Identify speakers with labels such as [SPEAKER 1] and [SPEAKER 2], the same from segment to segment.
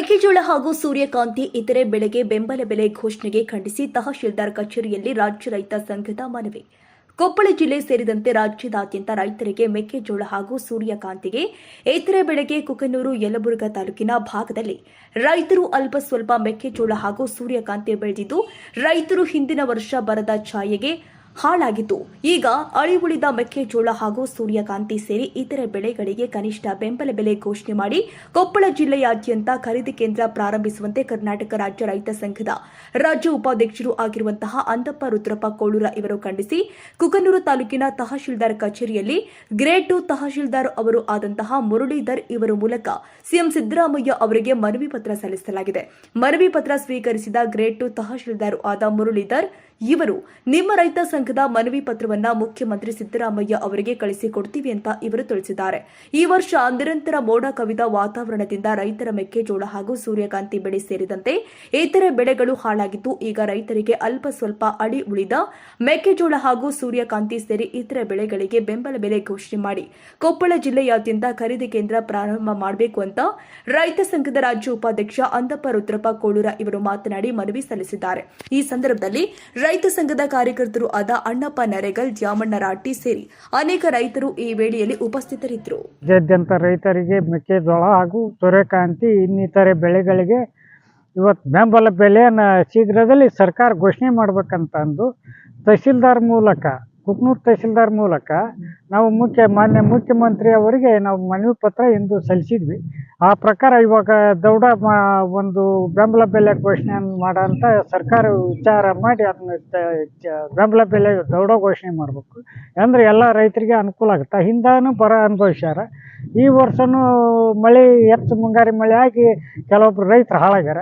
[SPEAKER 1] ಮೆಕ್ಕೆಜೋಳ ಹಾಗೂ ಸೂರ್ಯಕಾಂತಿ, ಇತರೆ ಬೆಳೆಗೆ ಬೆಂಬಲ ಬೆಲೆ ಘೋಷಣೆಗೆ ಖಂಡಿಸಿ ತಹಶೀಲ್ದಾರ್ ಕಚೇರಿಯಲ್ಲಿ ರಾಜ್ಯ ರೈತ ಸಂಘದ ಮನವಿ. ಕೊಪ್ಪಳ ಜಿಲ್ಲೆ ಸೇರಿದಂತೆ ರಾಜ್ಯದಾದ್ಯಂತ ರೈತರಿಗೆ ಮೆಕ್ಕೆಜೋಳ ಹಾಗೂ ಸೂರ್ಯಕಾಂತಿಗೆ, ಇತರೆ ಬೆಳೆಗೆ ಕುಕನೂರು, ಯಲಬುರ್ಗ ತಾಲೂಕಿನ ಭಾಗದಲ್ಲಿ ರೈತರು ಅಲ್ಪ ಸ್ವಲ್ಪ ಮೆಕ್ಕೆಜೋಳ ಹಾಗೂ ಸೂರ್ಯಕಾಂತಿ ಬೆಳೆದಿದ್ದು, ರೈತರು ಹಿಂದಿನ ವರ್ಷ ಬರದ ಛಾಯೆಗೆ ಹಾಳಾಗಿತ್ತು. ಈಗ ಅಳಿವುಳಿದ ಮೆಕ್ಕೆಜೋಳ ಹಾಗೂ ಸೂರ್ಯಕಾಂತಿ ಸೇರಿ ಇತರೆ ಬೆಳೆಗಳಿಗೆ ಕನಿಷ್ಠ ಬೆಂಬಲ ಬೆಲೆ ಘೋಷಣೆ ಮಾಡಿ ಕೊಪ್ಪಳ ಜಿಲ್ಲೆಯಾದ್ಯಂತ ಖರೀದಿ ಕೇಂದ್ರ ಪ್ರಾರಂಭಿಸುವಂತೆ ಕರ್ನಾಟಕ ರಾಜ್ಯ ರೈತ ಸಂಘದ ರಾಜ್ಯ ಉಪಾಧ್ಯಕ್ಷರು ಆಗಿರುವಂತಹ ಅಂದಪ್ಪ ರುದ್ರಪ್ಪ ಕೋಳೂರ ಇವರು ಖಂಡಿಸಿ, ಕುಕನೂರು ತಾಲೂಕಿನ ತಹಶೀಲ್ದಾರ್ ಕಚೇರಿಯಲ್ಲಿ ಗ್ರೇಡ್ ಟು ತಹಶೀಲ್ದಾರ್ ಅವರು ಆದಂತಹ ಮುರಳೀಧರ್ ಇವರ ಮೂಲಕ ಸಿಎಂ ಸಿದ್ದರಾಮಯ್ಯ ಅವರಿಗೆ ಮನವಿ ಪತ್ರ ಸಲ್ಲಿಸಲಾಗಿದೆ. ಮನವಿ ಪತ್ರ ಸ್ವೀಕರಿಸಿದ ಗ್ರೇಡ್ ಟು ತಹಶೀಲ್ದಾರ್ ಆದ ಮುರಳೀಧರ್ ಇವರು ನಿಮ್ಮ ರೈತ ಸಂಘದ ಮನವಿ ಪತ್ರವನ್ನ ಮುಖ್ಯಮಂತ್ರಿ ಸಿದ್ದರಾಮಯ್ಯ ಅವರಿಗೆ ಕಳಿಸಿಕೊಡ್ತೀವಿ ಅಂತ ಇವರು ತಿಳಿಸಿದ್ದಾರೆ. ಈ ವರ್ಷ ನಿರಂತರ ಮೋಡ ಕವಿದ ವಾತಾವರಣದಿಂದ ರೈತರ ಮೆಕ್ಕೆಜೋಳ ಹಾಗೂ ಸೂರ್ಯಕಾಂತಿ ಬೆಳೆ ಸೇರಿದಂತೆ ಇತರೆ ಬೆಳೆಗಳು ಹಾಳಾಗಿದ್ದು, ಈಗ ರೈತರಿಗೆ ಅಲ್ಪ ಸ್ವಲ್ಪ ಅಡಿ ಉಳಿದ ಮೆಕ್ಕೆಜೋಳ ಹಾಗೂ ಸೂರ್ಯಕಾಂತಿ ಸೇರಿ ಇತರೆ ಬೆಳೆಗಳಿಗೆ ಬೆಂಬಲ ಬೆಲೆ ಘೋಷಣೆ ಮಾಡಿ, ಕೊಪ್ಪಳ ಜಿಲ್ಲೆಯಾದ್ಯಂತ ಖರೀದಿ ಕೇಂದ್ರ ಪ್ರಾರಂಭ ಮಾಡಬೇಕು ಅಂತ ರೈತ ಸಂಘದ ರಾಜ್ಯ ಉಪಾಧ್ಯಕ್ಷ ಅಂದಪ್ಪ ರುದ್ರಪ್ಪ ಕೋಳೂರ ಇವರು ಮಾತನಾಡಿ ಮನವಿ ಸಲ್ಲಿಸಿದ್ದಾರೆ. ಈ ಸಂದರ್ಭದಲ್ಲಿ ರೈತ ಸಂಘದ ಕಾರ್ಯಕರ್ತರು ಆದ ಅಣ್ಣಪ್ಪ ನರೆಗಲ್, ದ್ಯಾಮಣ್ಣ ರಾಟಿ ಸೇರಿ ಅನೇಕ ರೈತರು ಈ ವೇಳೆಯಲ್ಲಿ ಉಪಸ್ಥಿತರಿದ್ದರು.
[SPEAKER 2] ರಾಜ್ಯಾದ್ಯಂತ ರೈತರಿಗೆ ಮೆಕ್ಕೆಜೋಳ ಹಾಗೂ ಸೂರ್ಯಕಾಂತಿ, ಇನ್ನಿತರೆ ಬೆಳೆಗಳಿಗೆ ಇವತ್ತು ಬೆಂಬಲ ಬೆಲೆಯನ್ನು ಶೀಘ್ರದಲ್ಲಿ ಸರ್ಕಾರ ಘೋಷಣೆ ಮಾಡ್ಬೇಕಂತಂದು ತಹಸೀಲ್ದಾರ್ ಮೂಲಕ, ಕುಕ್ನೂರು ತಹಸೀಲ್ದಾರ್ ಮೂಲಕ ನಾವು ಮುಖ್ಯ, ಮಾನ್ಯ ಮುಖ್ಯಮಂತ್ರಿ ಅವರಿಗೆ ನಾವು ಮನವಿ ಪತ್ರ ಇಂದು ಸಲ್ಲಿಸಿದ್ವಿ. ಆ ಪ್ರಕಾರ ಇವಾಗ ದೌಡ ಒಂದು ಬೆಂಬಲ ಬೆಲೆ ಘೋಷಣೆ ಮಾಡೋಂಥ ಸರ್ಕಾರ ವಿಚಾರ ಮಾಡಿ ಅದನ್ನ ಬೆಂಬಲ ಬೆಲೆ ದೌಡ ಘೋಷಣೆ ಮಾಡಬೇಕು. ಅಂದ್ರೆ ಎಲ್ಲ ರೈತರಿಗೆ ಅನುಕೂಲ ಆಗುತ್ತೆ. ಹಿಂದಾನು ಬರ ಅನುಭವಿಸ್ಯಾರ. ಈ ವರ್ಷನೂ ಮಳೆ, ಹೆಚ್ಚು ಮುಂಗಾರಿ ಮಳೆ ಆಗಿ ಕೆಲವೊಬ್ರು ರೈತರು ಹಾಳಾಗ್ಯಾರ.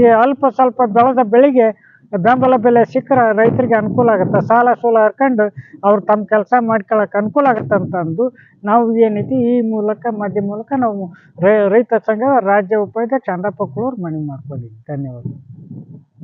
[SPEAKER 2] ಈ ಅಲ್ಪ ಸ್ವಲ್ಪ ಬೆಳೆದ ಬೆಳೆಗೆ ಬೆಂಬಲ ಬೆಲೆ ಸಿಕ್ಕರೆ ರೈತರಿಗೆ ಅನುಕೂಲ ಆಗುತ್ತೆ. ಸಾಲ ಸೂಲ ಹರ್ಕೊಂಡು ಅವ್ರು ತಮ್ಮ ಕೆಲಸ ಮಾಡ್ಕೊಳಕ್ಕೆ ಅನುಕೂಲ ಆಗುತ್ತೆ ಅಂತ ಅಂದು ನಾವು ಏನೈತಿ ಈ ಮೂಲಕ, ಮಾಧ್ಯಮ ಮೂಲಕ ನಾವು ರೈತ ಸಂಘ ರಾಜ್ಯ ಉಪಾಧ್ಯಕ್ಷ ಚಂದಪ್ಪ ಕುಳೂರು ಮನವಿ ಮಾಡ್ಕೊಂಡಿದ್ದೀವಿ ಧನ್ಯವಾದ